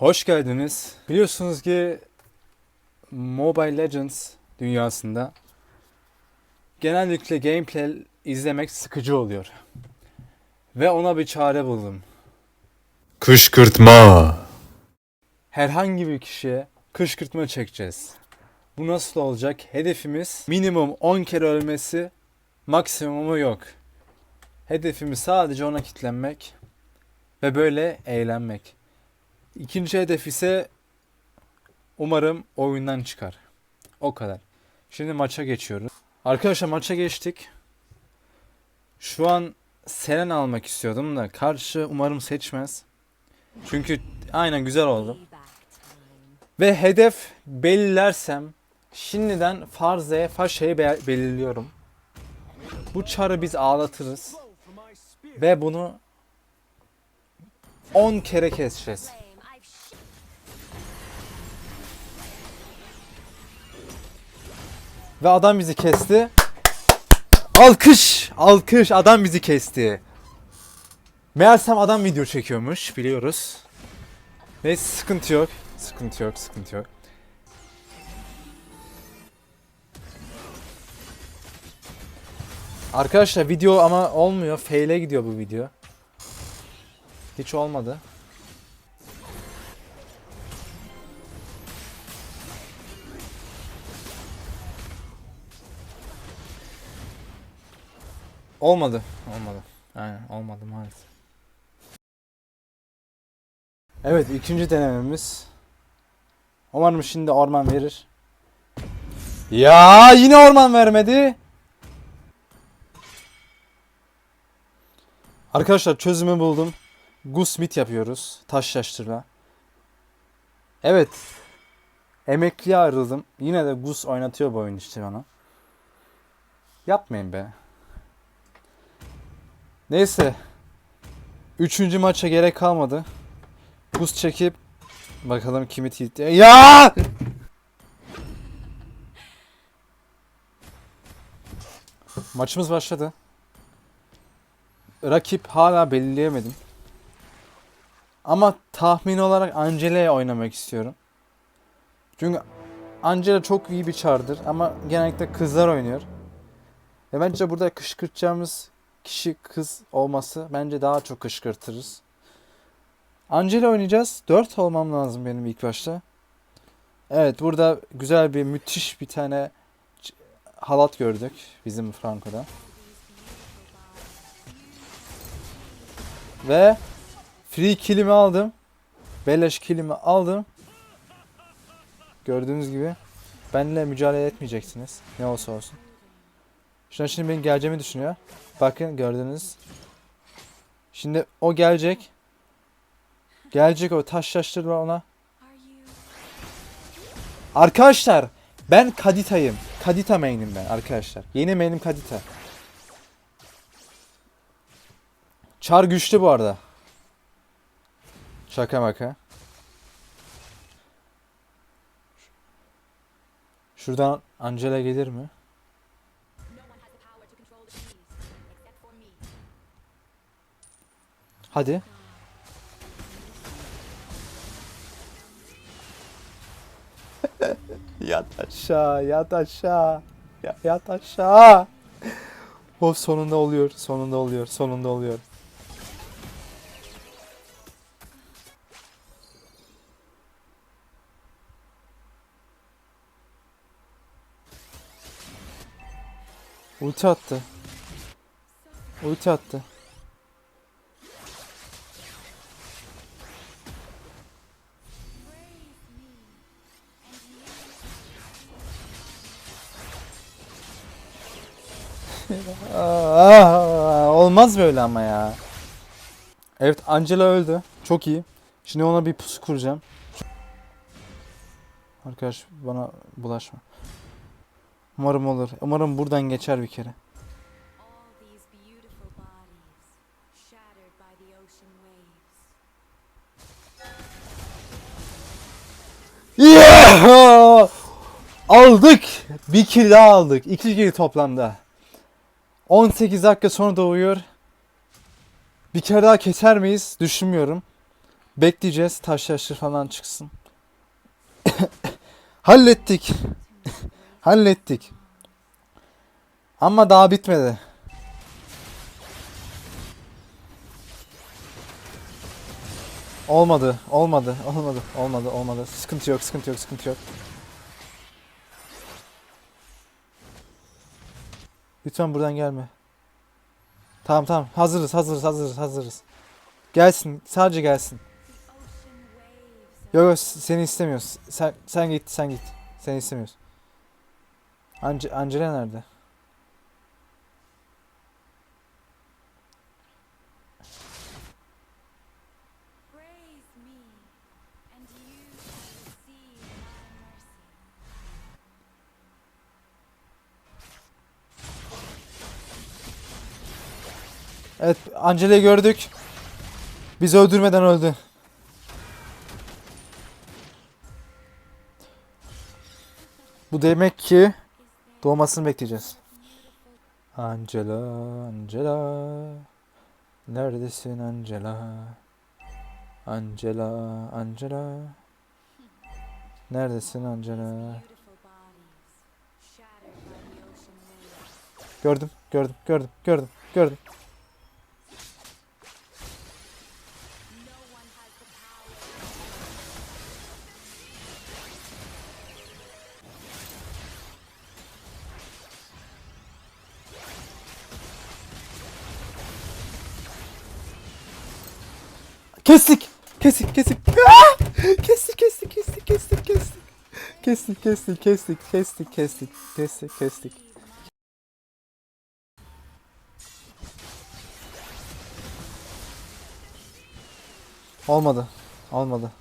Hoş geldiniz. Biliyorsunuz ki Mobile Legends dünyasında genellikle gameplay izlemek sıkıcı oluyor. Ve ona bir çare buldum. Kışkırtma. Herhangi bir kişiye kışkırtma çekeceğiz. Bu nasıl olacak? Hedefimiz minimum 10 kere ölmesi, maksimumu yok. Hedefimiz sadece ona kitlenmek ve böyle eğlenmek. İkinci hedef ise umarım oyundan çıkar. O kadar. Şimdi maça geçiyoruz. Arkadaşlar maça geçtik. Şu an Seren almak istiyordum da karşı umarım seçmez. Çünkü aynen güzel oldu. Ve hedef belirlersem şimdiden Farze'ye Faşa'yı be- belirliyorum. Bu çarı biz ağlatırız. Ve bunu 10 kere keseceğiz. Ve adam bizi kesti. Alkış! Alkış! Adam bizi kesti. Meğersem adam video çekiyormuş biliyoruz. Neyse sıkıntı yok. Sıkıntı yok, sıkıntı yok. Arkadaşlar video ama olmuyor. Fail'e gidiyor bu video. Hiç olmadı. Olmadı. Olmadı. Aynen olmadı maalesef. Evet ikinci denememiz. Umarım şimdi orman verir. Ya yine orman vermedi. Arkadaşlar çözümü buldum. Gusmit yapıyoruz. Taşlaştırma. Evet. Emekliye ayrıldım. Yine de Gus oynatıyor bu oyun işte bana. Yapmayın be. Neyse. Üçüncü maça gerek kalmadı. Buz çekip bakalım kimi tilt... Ya! Maçımız başladı. Rakip hala belirleyemedim. Ama tahmin olarak Angela'ya oynamak istiyorum. Çünkü Angela çok iyi bir çardır ama genellikle kızlar oynuyor. Ve bence burada kışkırtacağımız kişi kız olması bence daha çok kışkırtırız. Angela oynayacağız. 4 olmam lazım benim ilk başta. Evet burada güzel bir müthiş bir tane halat gördük bizim Franco'da. Ve free kill'imi aldım. Beleş kill'imi aldım. Gördüğünüz gibi benimle mücadele etmeyeceksiniz. Ne olsa olsun. Şuna şimdi benim geleceğimi düşünüyor. Bakın gördünüz. Şimdi o gelecek. Gelecek o taşlaştırma ona. Arkadaşlar ben Kadita'yım. Kadita main'im ben arkadaşlar. Yeni main'im Kadita. Çar güçlü bu arada. Şaka maka. Şuradan Angela gelir mi? Hadi. yat aşağı, yat aşağı. Ya, yat aşağı. Oh sonunda oluyor, sonunda oluyor, sonunda oluyor. Ulti attı. Ulti attı. Aa, olmaz böyle ama ya. Evet Angela öldü. Çok iyi. Şimdi ona bir pusu kuracağım. Arkadaş bana bulaşma. Umarım olur. Umarım buradan geçer bir kere. Yeah! Aldık. Bir kill daha aldık. İki kill toplamda. 18 dakika sonra doğuyor. Bir kere daha keser miyiz? Düşünmüyorum. Bekleyeceğiz. Taşlaşır falan çıksın. Hallettik. Hallettik. Ama daha bitmedi. Olmadı, olmadı, olmadı, olmadı, olmadı. Sıkıntı yok, sıkıntı yok, sıkıntı yok. Lütfen buradan gelme. Tamam tamam, hazırız, hazırız, hazırız, hazırız. Gelsin, sadece gelsin. Yok yok, seni istemiyoruz. Sen sen git, sen git. Seni istemiyoruz. Ange Angela nerede? Evet, Angela'yı gördük. Bizi öldürmeden öldü. Bu demek ki doğmasını bekleyeceğiz. Angela, Angela. Neredesin Angela? Angela, Angela. Neredesin Angela? Gördüm, gördüm, gördüm, gördüm, gördüm. Kestik. Kestik, kestik. Ah! Kestik, kestik, kestik, kestik, kestik. Kestik, kestik, kestik, kestik, kestik, kestik, kestik. Olmadı. Olmadı.